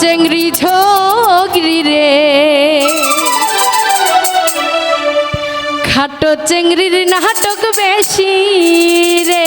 চেংড়ি ঝগড়ি রে। খাটো চেংড়ির নাটক বেশি রে।